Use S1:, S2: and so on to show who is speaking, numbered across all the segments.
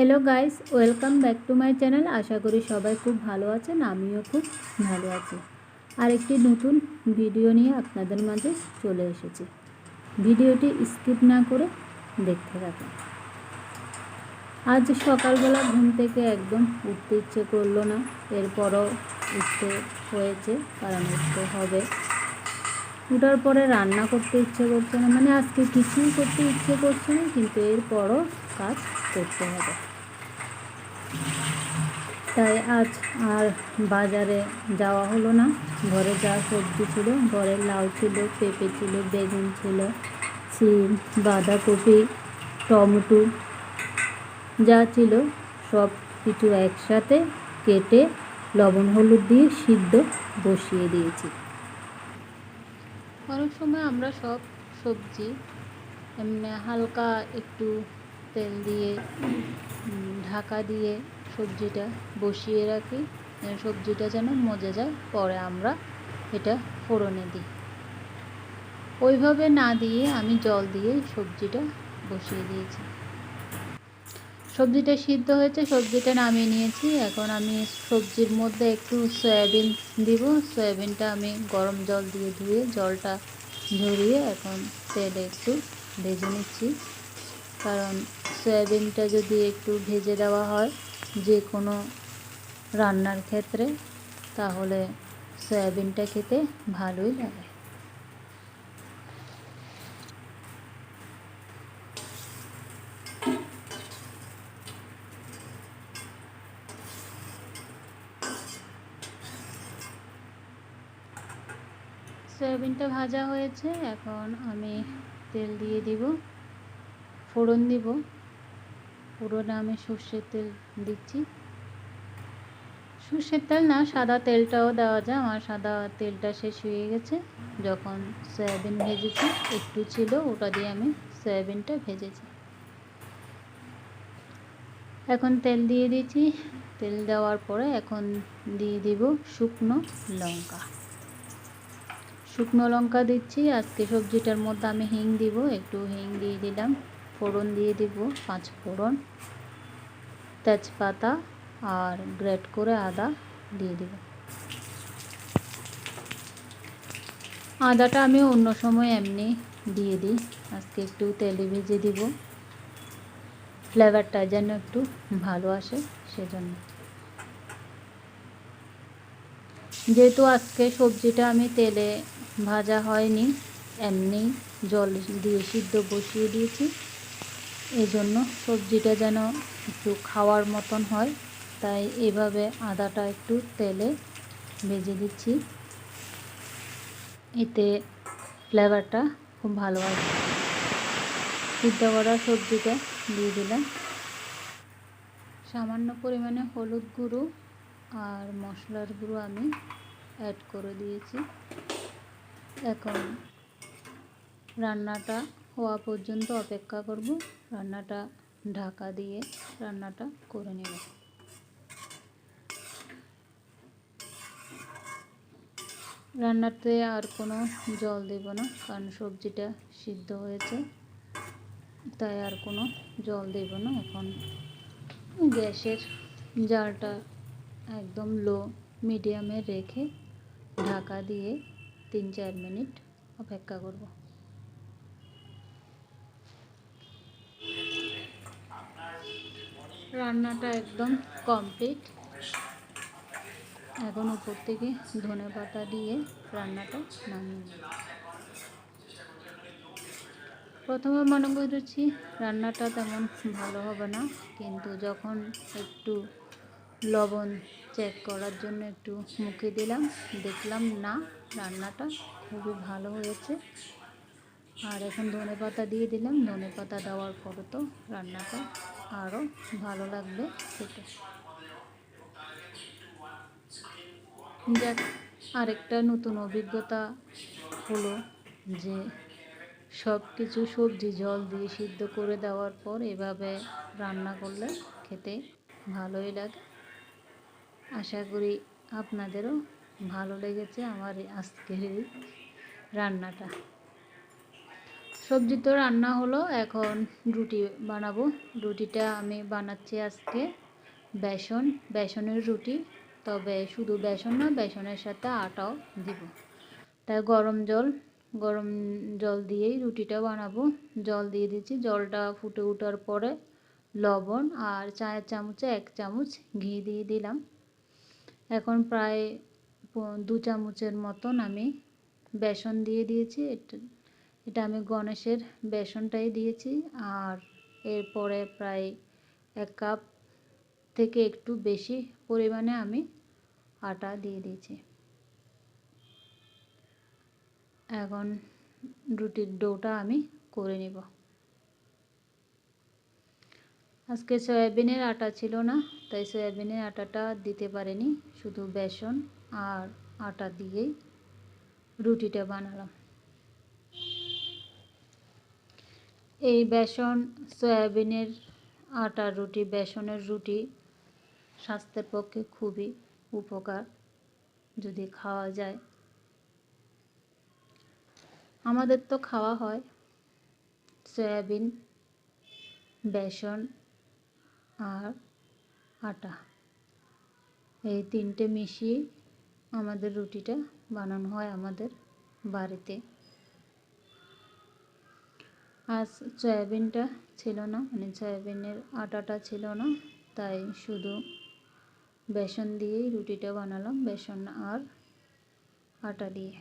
S1: Hello guys welcome back to my channel আশা করি সবাই খুব ভালো আছেন, আমিও খুব ভালো আছি। আর একটি নতুন ভিডিও নিয়ে আপনাদের মাঝে চলে এসেছি। ভিডিওটি স্কিপ না করে দেখতে থাকুন। আজ সকালবেলা ঘুম থেকে একদম উঠতে ইচ্ছে করল না, এরপরও উঠতে হয়েছে, কারণ উঠতে হবে। উঠার পরে রান্না করতে ইচ্ছে করছে না মানে আজকে কিছুই করতে ইচ্ছে করছে না, কিন্তু এরপরও কাজ করতে হবে। তাই আজ আর বাজারে যাওয়া হলো না। ঘরে যা সবজি ছিল, ঘরে লাউ ছিল, পেঁপে ছিল, বেগুন ছিল, সিম, বাঁধাকপি, টমেটো, যা ছিল, সব কিছু একসাথে কেটে লবণ হলুদ দিয়ে সিদ্ধ বসিয়ে দিয়েছি। অনেক সময় আমরা সব সবজি হালকা একটু তেল দিয়ে ঢাকা দিয়ে সবজিটা বসিয়ে রাখি। সবজিটা যেন মজে যায়, পরে আমরা এটা ফোড়নে দিই। ওইভাবে না দিয়ে আমি জল দিয়ে সবজিটা বসিয়ে দিয়েছি। সবজিটা সিদ্ধ হয়েছে, সবজিটা নামিয়ে নিয়েছি। এখন আমি সবজির মধ্যে একটু সয়াবিন দিব। সয়াবিনটা আমি গরম জল দিয়ে ধুয়ে জলটা ঝরিয়ে এখন তেলে একটু ভেজে নিচ্ছি। কারণ সয়াবিনটা যদি একটু ভেজে দেওয়া হয় যে কোনো রান্নার ক্ষেত্রে, তাহলে সয়াবিনটা খেতে ভালোই লাগে। সয়াবিনটা ভাজা হয়েছে, এখন আমি তেল দিয়ে দিব। ফোড়ন দিব। ফোড়নে আমি সর্ষের তেল দিচ্ছি। সর্ষের তেল না, সাদা তেলটাও দেওয়া যায়। আমার সাদা তেলটা শেষ হয়ে গেছে। যখন সয়াবিন ভেজেছি, একটু ছিল, ওটা দিয়ে আমি সয়াবিনটা ভেজেছি। এখন তেল দিয়ে দিয়েছি। তেল দেওয়ার পরে এখন দিয়ে দিব শুকনো লঙ্কা। শুকনো লঙ্কা দিচ্ছি। আজকে সবজিটার মধ্যে আমি হিং দিব। একটু হিং দিয়ে দিলাম। ফোড়ন দিয়ে দিব, পাঁচ ফোড়ন, তেজপাতা আর গ্রেট করে আদা দিয়ে দিব। আদাটা আমি অন্য সময় এমনি দিয়ে দিই। আজকে একটু তেলে ভেজে দিব। ফ্লেভারটা যেন একটু ভালো আসে সেজন্য। যেহেতু আজকে সবজিটা আমি তেলে ভাজা হয়নি, এমনি জল দিয়ে সিদ্ধ বসিয়ে দিয়েছি। এই জন্য সবজিটা যেন একটু খাওয়ার মতন হয়, তাই এভাবে আদাটা একটু তেলে ভেজে দিচ্ছি এতে ফ্লেভারটা খুব ভালো আসবে। সিদ্ধ করা সবজিটা দিয়ে দিলাম। সামান্য পরিমাণে হলুদ গুঁড়ো আর মশলার গুঁড়ো আমি অ্যাড করে দিয়েছি। এখন রান্নাটা হওয়া পর্যন্ত অপেক্ষা করব। রান্নাটা ঢাকা দিয়ে রান্নাটা করে নেব। রান্নাতে আর কোনো জল দেব না, কারণ সবজিটা সিদ্ধ হয়েছে। তাই আর কোনো জল দেব না। এখন গ্যাসের জালটা একদম লো মিডিয়ামে রেখে ঢাকা দিয়ে তিন চার মিনিট অপেক্ষা করব। রান্নাটা একদম কমপ্লিট এখন উপর থেকে ধনে পাতা দিয়ে রান্নাটা নামিয়ে নেব। প্রথমে মনে করেছি রান্নাটা তেমন ভালো হবে না, কিন্তু যখন একটু লবণ চেক করার জন্য একটু মুখে দিলাম, দেখলাম না, রান্নাটা খুবই ভালো হয়েছে। আর এখন ধনে পাতা দিয়ে দিলাম, ধনে পাতা দেওয়ার পরে তো রান্নাটা আরও ভালো লাগবে খেতে যাক আরেকটা নতুন অভিজ্ঞতা হলো যে সব কিছু সবজি, জল দিয়ে সিদ্ধ করে দেওয়ার পর এভাবে রান্না করলে খেতে ভালোই লাগে। আশা করি আপনাদেরও ভালো লেগেছে আমার আজকের রান্নাটা। সবজি তো রান্না হলো, এখন রুটি বানাবো। রুটিটা আমি বানাচ্ছি আজকে বেসন। বেসনের রুটি, তবে শুধু বেসন না, বেসনের সাথে আটাও দিব। তাই গরম জল গরম জল দিয়েই রুটিটা বানাবো। জল দিয়ে দিচ্ছি, জলটা ফুটে ওঠার পরে লবণ আর চায়ের চামচে এক চামচ ঘি দিয়ে দিলাম। এখন প্রায় দু চামচের মতন আমি বেসন দিয়ে দিয়েছি। এটা আমি গণেশের বেসনটাই দিয়েছি আর এরপরে প্রায় এক কাপ থেকে একটু বেশি পরিমাণে আমি আটা দিয়ে দিয়েছি। এখন রুটির ডোটা আমি করে নিব। আজকে সয়াবিনের আটা ছিল না, তাই সয়াবিনের আটাটা দিতে পারিনি, শুধু বেসন আর আটা দিয়েই রুটিটা বানালাম। এই বেসন সয়াবিনের আটার রুটি, বেসনের রুটি স্বাস্থ্যের পক্ষে খুবই উপকার যদি খাওয়া যায়। আমাদের তো খাওয়া হয় সয়াবিন, বেসন আর আটা। এই তিনটে মিশিয়ে আমাদের রুটিটা বানানো হয় আমাদের বাড়িতে। আজ সয়াবিনটা ছিল না মানে সয়াবিনের আটাটা ছিল না, তাই শুধু বেসন দিয়েই রুটিটা বানালাম, বেসন আর আটা দিয়ে।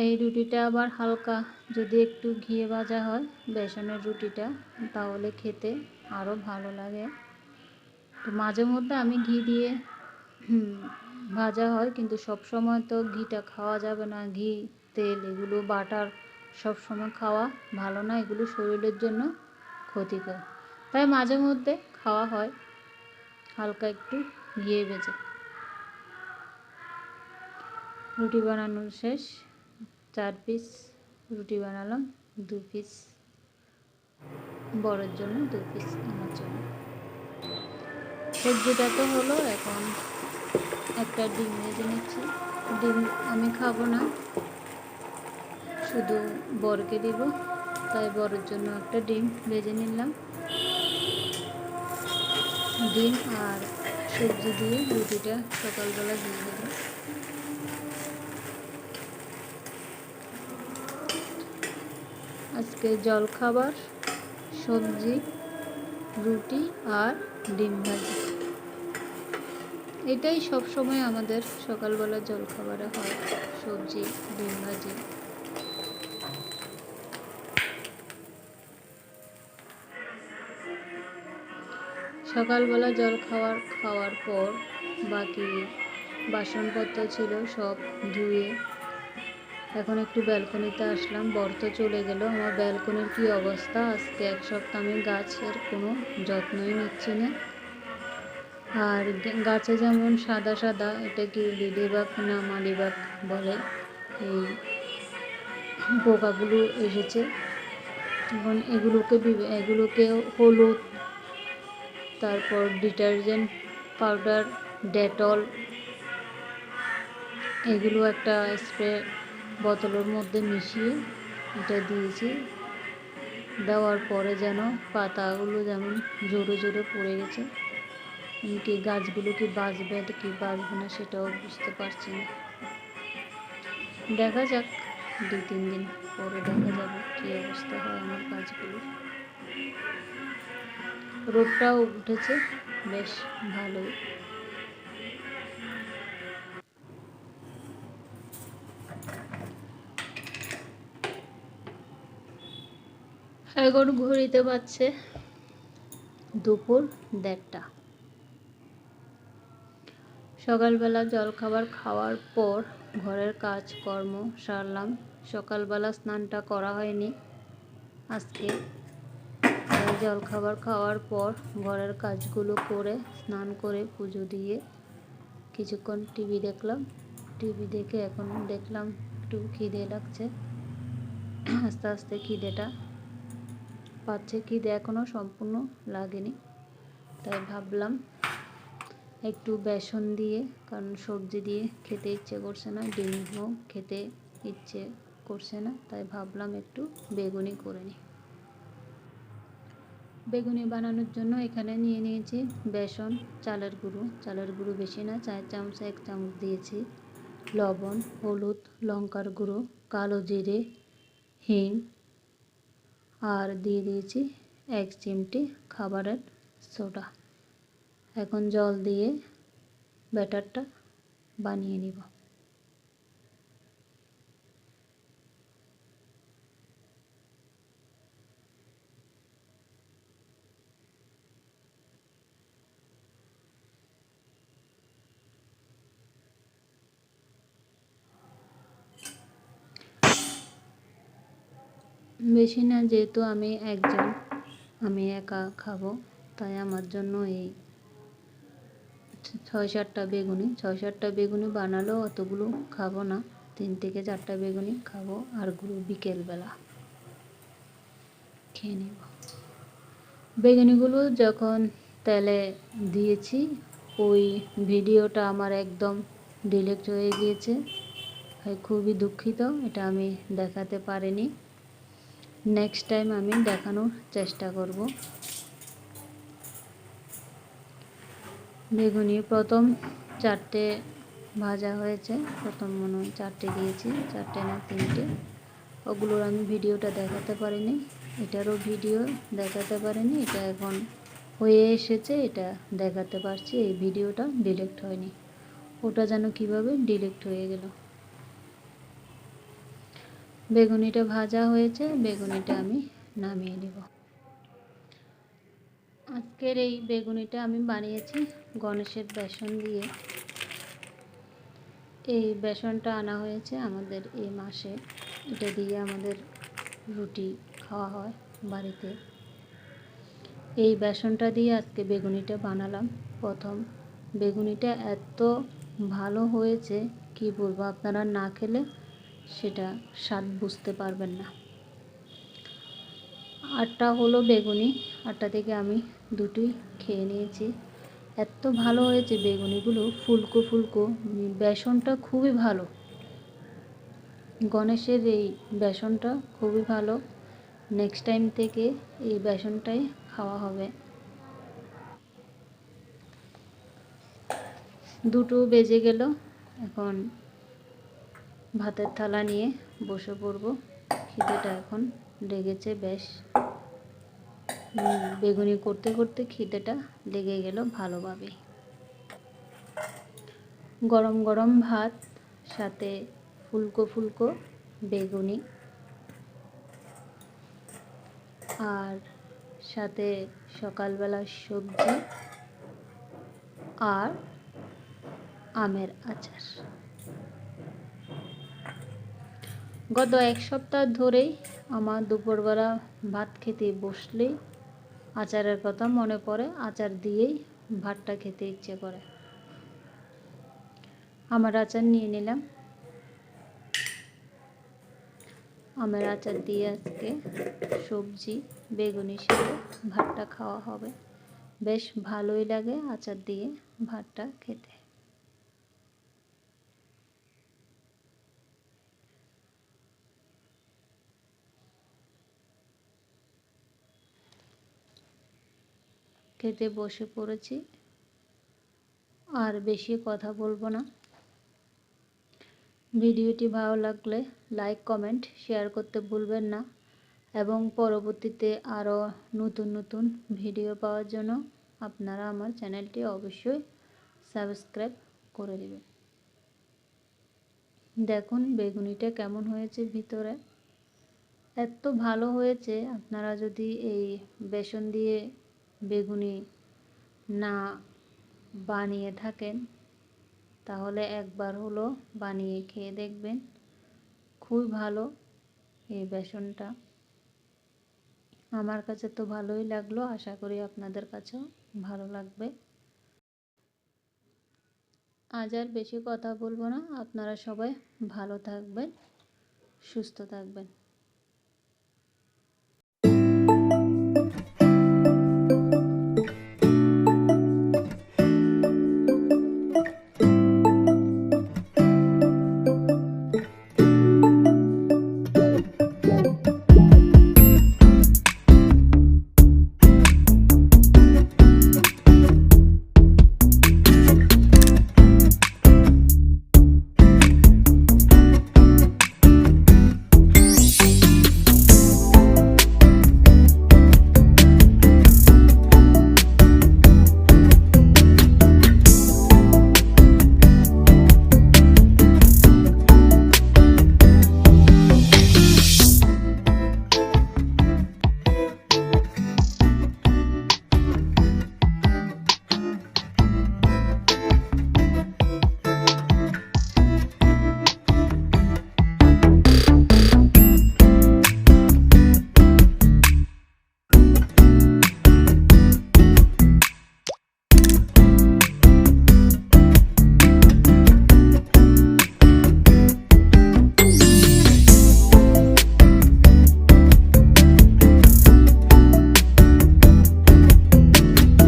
S1: এই রুটিটা আবার হালকা যদি একটু ঘিয়ে ভাজা হয়, বেসনের রুটিটা, তাহলে খেতে আরও ভালো লাগে। তো মাঝে মধ্যে আমি ঘি দিয়ে ভাজা হয়, কিন্তু সব সময় তো ঘিটা খাওয়া যাবে না। ঘি, তেল এগুলো, বাটার সব সময় খাওয়া ভালো না, এগুলো শরীরের জন্য ক্ষতিকর। তাই মাঝে মধ্যে খাওয়া হয়, হালকা একটু ঘিয়ে ভেজে। রুটি বানানো শেষ। চার পিস রুটি বানালাম, দু পিস বড়ের জন্য, দু পিস আমার জন্য। সবজিটা তো হলো এখন একটা ডিম ভেজে নিচ্ছি। ডিম আমি খাব না, শুধু বরকে দিব, তাই বড়ের জন্য একটা ডিম ভেজে নিলাম। ডিম আর সবজি দিয়ে রুটিটা সকালবেলা দিয়ে দেবো আজকে জলখাবার, সবজি, রুটি আর ডিম ভাজি। এটাই সব সময় আমাদের সকালবেলা জলখাবারে হয়, সবজি, ডিম ভাজি। সকালবেলা জল খাওয়ার খাওয়ার পর বাকি বাসনপত্র ছিল সব ধুয়ে এখন একটু ব্যালকনিতে আসলাম বর্ত চলে গেল। আমার ব্যালকনির কি অবস্থা? আজকে এক সপ্তাহ আমি গাছের কোনো যত্নই নিচ্ছি না। আর গাছে যেমন সাদা সাদা, এটা কি লিলিবাগ না মালিবাগ বলে? এই পোকাগুলো এসেছে। এখন এগুলোকে এগুলোকে হলুদ, তারপর ডিটারজেন্ট পাউডার, ডেটল, এগুলো একটা স্প্রে বোতলের মধ্যে মিশিয়ে এটা দিয়েছি। দেওয়ার পরে যেন পাতাগুলো যেমন জোরে জোরে পড়ে গেছে। কি গাছগুলো কি বাঁচবে কি বাঁচবে না সেটাও বুঝতে পারছি না। দেখা যাক, দুই, তিন দিন পরে দেখা যাবে কী অবস্থা হয় আমার গাছগুলো রোদটাও উঠেছে, বেশ ভালোই। এখন ঘড়িতে পাচ্ছে দুপুর দেড়টা। সকালবেলা জলখাবার খাওয়ার পর ঘরের কাজ কর্ম সারলাম। সকালবেলা স্নানটা করা হয়নি। আজকে জলখাবার খাওয়ার পর ঘরের কাজগুলো করে স্নান করে পুজো দিয়ে কিছুক্ষণ টিভি দেখলাম। টিভি দেখে এখন দেখলাম একটু খিদে লাগছে। আস্তে আস্তে খিদেটা পাচ্ছে খিদে এখনও সম্পূর্ণ লাগেনি। তাই ভাবলাম একটু বেসন দিয়ে, কারণ সবজি দিয়ে খেতে ইচ্ছে করছে না, ডিমও খেতে ইচ্ছে করছে না, তাই ভাবলাম একটু বেগুনি করে নিই। বেগুনি বানানোর জন্য এখানে নিয়ে নিয়েছি বেসন, চালের গুঁড়ো। চালের গুঁড়ো বেশি না, চার চামচ, এক চামচ দিয়েছি লবণ, হলুদ, লঙ্কার গুঁড়ো, কালো জিরে, হিং আর দিয়ে দিয়েছি এক চিমটি খাবারের সোডা। এখন জল দিয়ে ব্যাটারটা বানিয়ে নিব। বেশি না, যেহেতু আমি একজন, আমি একা খাব, তাই আমার জন্য এই ছয় সাতটা বেগুনি, ছয় সাতটা বেগুনি বানালেও অতগুলো খাব না, তিন থেকে চারটা বেগুনি খাব আরগুলো বিকেলবেলা খেয়ে নেব। বেগুনিগুলো যখন তেলে দিয়েছি, ওই ভিডিওটা আমার একদম ডিলেক্ট হয়ে গিয়েছে খুবই দুঃখিত, এটা আমি দেখাতে পারিনি। নেক্সট টাইম আমি দেখানোর চেষ্টা করব। বেগুনি প্রথম চারটে ভাজা হয়েছে। প্রথম মনে হয় চারটে দিয়েছি, চারটে না তিনটে। ওগুলোর আমি ভিডিওটা দেখাতে পারিনি। এটারও ভিডিও দেখাতে পারিনি। এটা এখন হয়ে এসেছে, এটা দেখাতে পারছি। এই ভিডিওটা ডিলেক্ট হয়নি। ওটা যেন কীভাবে ডিলেক্ট হয়ে গেল। বেগুনিটা ভাজা হয়েছে, বেগুনিটা আমি নামিয়ে নেব। আজকের এই বেগুনিটা আমি বানিয়েছি গণেশের বেসন দিয়ে। এই বেসনটা আনা হয়েছে আমাদের এই মাসে। এটা দিয়ে আমাদের রুটি খাওয়া হয় বাড়িতে। এই বেসনটা দিয়ে আজকে বেগুনিটা বানালাম। প্রথম, বেগুনিটা এত ভালো হয়েছে, কি বলব, আপনারা না খেলে সেটা স্বাদ বুঝতে পারবেন না। আটটা হলো বেগুনি, আটটা থেকে আমি দুটি খেয়ে নিয়েছি। এত ভালো হয়েছে বেগুনিগুলো, ফুলকো ফুলকো, বেসনটা খুবই ভালো। গণেশের এই বেসনটা খুবই ভালো। নেক্সট টাইম থেকে এই বেসনটাই খাওয়া হবে। দুটো বেজে গেল, এখন ভাতের থালা নিয়ে বসে পড়ব। খিদেটা এখন লেগেছে বেশ। বেগুনি করতে করতে খিদেটা লেগে গেল ভালোভাবে। গরম গরম ভাত, সাথে ফুলকো ফুলকো বেগুনি। আর সাথে সকালবেলা সবজি আর আমের আচার। গত এক সপ্তাহ ধরেই আমার দুপুরবেলা ভাত খেতে বসলেই আচারের কথা মনে পড়ে, আচার দিয়েই ভাতটা খেতে ইচ্ছে করে। আমার আচার নিয়ে নিলাম। আমের আচার দিয়ে আজকে সবজি, বেগুনি সাথে ভাতটা খাওয়া হবে। বেশ ভালোই লাগে আচার দিয়ে ভাতটা খেতে। খেতে বসে পড়েছি। আর বেশি কথা বলব না। ভিডিওটি ভালো লাগলে লাইক, কমেন্ট, শেয়ার করতে ভুলবেন না। এবং পরবর্তীতে আরও নতুন নতুন ভিডিও পাওয়ার জন্য আপনারা আমার চ্যানেলটি অবশ্যই সাবস্ক্রাইব করে দেবেন। দেখুন বেগুনিটা কেমন হয়েছে ভিতরে। এত ভালো হয়েছে, আপনারা যদি এই বেসন দিয়ে বেগুনি না বানিয়ে থাকেন, তাহলে একবার হলো বানিয়ে খেয়ে দেখবেন। খুবই ভালো এই বেসনটা। আমার কাছে তো ভালোই লাগল, আশা করি আপনাদের কাছেও ভালো লাগবে। আজ আর বেশি কথা বলব না, আপনারা সবাই ভালো থাকবেন, সুস্থ থাকবেন।